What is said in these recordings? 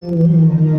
Ah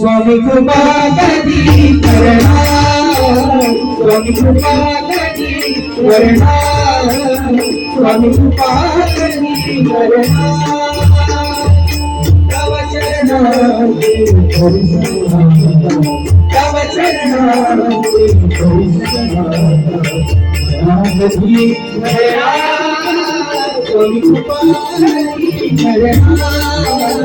स्वामी कृपा कधी करणार स्वामी कृपा करणार स्वामी कृपा कधी करणार तव चरणाचे हरी तव चरणाचे हरी स्वामी कृपा कृपा करना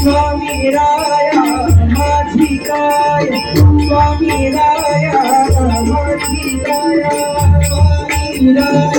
स्वामी राया माझी काय स्वामी राया माझी स्वामी राया स्वामी राया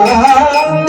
I'm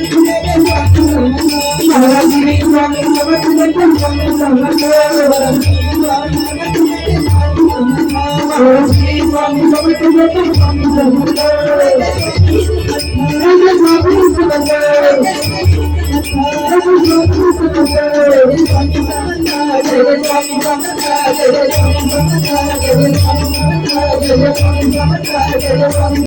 समर्थ जय स्वामी समर्थ जय स्वामी